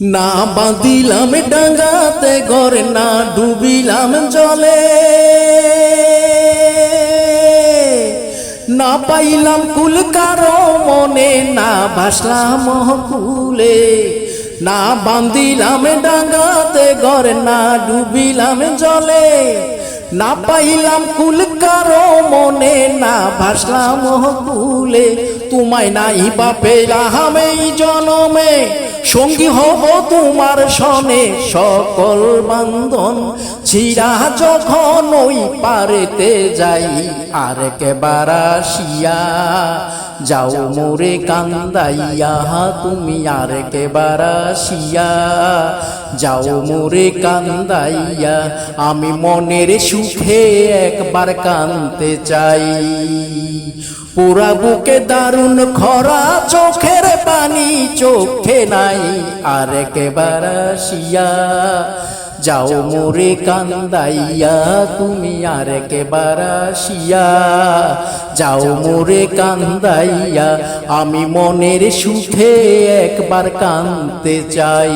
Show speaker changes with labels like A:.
A: না বাঁধিলাম ডাঙ্গাতে, ঘরে না ডুবিলাম জলে। না পাইলাম কুল কারও মনে, না ভাসলাম কুলে। না বান্দিলাম ডাঙ্গাতে, ঘরে না ডুবিলাম জলে। না পাইলাম কুল কারও মনে না ভাসলাম ভুলে তোমায় নাই বা পেলাম জনমে। সঙ্গী হব তোমার সনে সকল বান্ধন, চিরা যখন ওই পারেতে যাই, আর কেবার আসিয়া যাও মোরে কান্দাইয়া, তুমি আর কেবার আসিয়া। যাও মোরে কান্দাইয়া, আমি মনের সুখে একবার কানতে চাই। পুরা বুকে দারুণ খরা, চোখের পানি চোখে নাই আর একেবার আসিয়া। যাও মোরে কান্দাইয়া, তুমি আর একেবার আসিয়া। যাও মোরে কান্দাইয়া আমি মনের সুখে একবার কানতে চাই।